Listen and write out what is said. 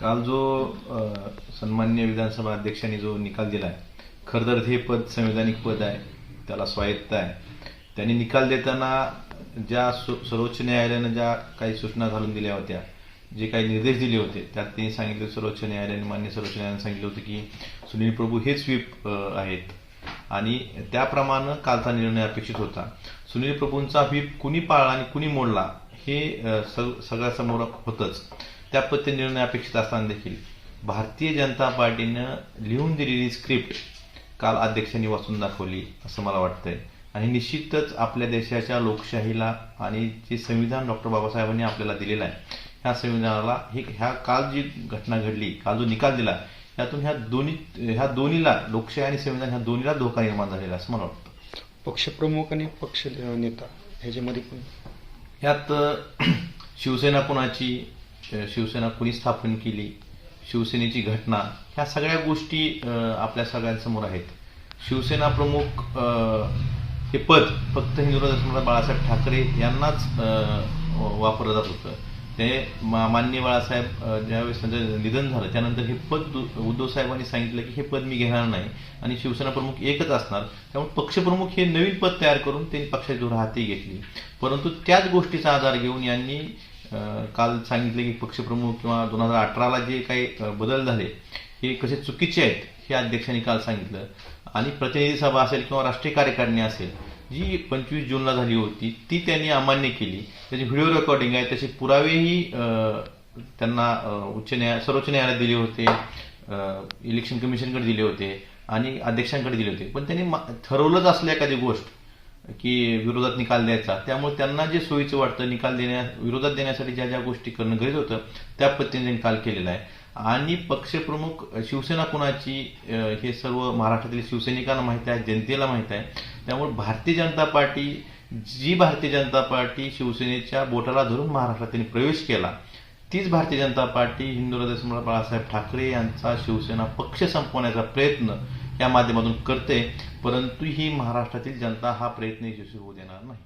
काल जो सन्मान्य विधानसभा अध्यक्षांनी जो निकाल दिलाय खरं तर हे पद संविधानिक पद आहे त्याला स्वायत्त आहे. त्यांनी निकाल देताना ज्या सर्वोच्च न्यायालयानं ज्या काही सूचना घालून दिल्या होत्या जे काही निर्देश दिले होते त्यात त्यांनी सांगितले सर्वोच्च न्यायालयाने मान्य सर्वोच्च न्यायालयाने सांगितलं होतं की सुनील प्रभू हेच व्हीप आहेत. आणि त्याप्रमाणे कालचा निर्णय अपेक्षित होता. सुनील प्रभूंचा व्हीप कुणी पाळला आणि कुणी मोडला हे सग- सगळ्यासमोर होतंच. त्या पद्धतीने निर्णय अपेक्षित असताना देखील भारतीय जनता पार्टीनं लिहून दिलेली स्क्रिप्ट काल अध्यक्षांनी वाचून दाखवली असं मला वाटतंय. आणि निश्चितच आपल्या देशाच्या लोकशाहीला आणि जे संविधान डॉक्टर बाबासाहेबांनी आपल्याला दिलेलं आहे ह्या संविधानाला ही ह्या काल जी घटना घडली काल जो निकाल दिला यातून ह्या दोन्ही ह्या दोन्हीला लोकशाही आणि संविधान ह्या दोन्हीला धोका निर्माण झालेला असं मला वाटतं. पक्षप्रमुख आणि पक्ष नेता ह्याच्यामध्ये पण यात अ, शिवसेना कोणाची शिवसेना कुणी स्थापन केली शिवसेनेची घटना ह्या सगळ्या गोष्टी आपल्या सगळ्यांसमोर आहेत. शिवसेना प्रमुख हे पद फक्त हिंदुराज बाळासाहेब ठाकरे यांनाच वापरलं जात होतं. ते मा- बाळासाहेब ज्यावेळेस त्यांचं निधन झालं त्यानंतर हे पद दु- उद्धव साहेबांनी सांगितलं की हे पद मी घेणार नाही आणि शिवसेना प्रमुख एकच असणार. त्यामुळे पक्षप्रमुख हे नवीन पद तयार करून त्यांनी पक्षाची धोरण हाती घेतली. परंतु त्याच गोष्टीचा आधार घेऊन यांनी काल सांगितले की पक्षप्रमुख किंवा दोन हजार अठराला जे काही बदल झाले हे कसे चुकीचे आहेत हे अध्यक्षांनी काल सांगितलं. आणि प्रतिनिधी सभा असेल किंवा राष्ट्रीय कार्यकारिणी असेल जी पंचवीस जूनला झाली होती ती त्यांनी अमान्य केली. त्याची व्हिडिओ रेकॉर्डिंग आहे त्याचे पुरावेही त्यांना उच्च न्याय सर्वोच्च न्यायालयात दिले होते इलेक्शन कमिशनकडे दिले होते आणि अध्यक्षांकडे दिले होते. पण त्यांनी ठरवलंच असल्या एखादी गोष्ट की विरोधात निकाल द्यायचा. त्यामुळे त्यांना जे सोयीचं वाटतं निकाल देण्या विरोधात देण्यासाठी ज्या ज्या गोष्टी करणं गरजेचं होतं त्या पद्धतीने निकाल काल केलेला आहे. आणि पक्षप्रमुख शिवसेना कुणाची हे सर्व महाराष्ट्रातील शिवसैनिकांना माहिती आहे जनतेला माहिती आहे. त्यामुळे भारतीय जनता पार्टी जी भारतीय जनता पार्टी शिवसेनेच्या बोटाला धरून महाराष्ट्रात त्यांनी प्रवेश केला तीच भारतीय जनता पार्टी हिंदू सम्राट बाळासाहेब ठाकरे यांचा शिवसेना पक्ष संपवण्याचा प्रयत्न या माध्यमातून करते परंतु ही महाराष्ट्रातील जनता हा प्रयत्न यशस्वी होऊ देणार नाही.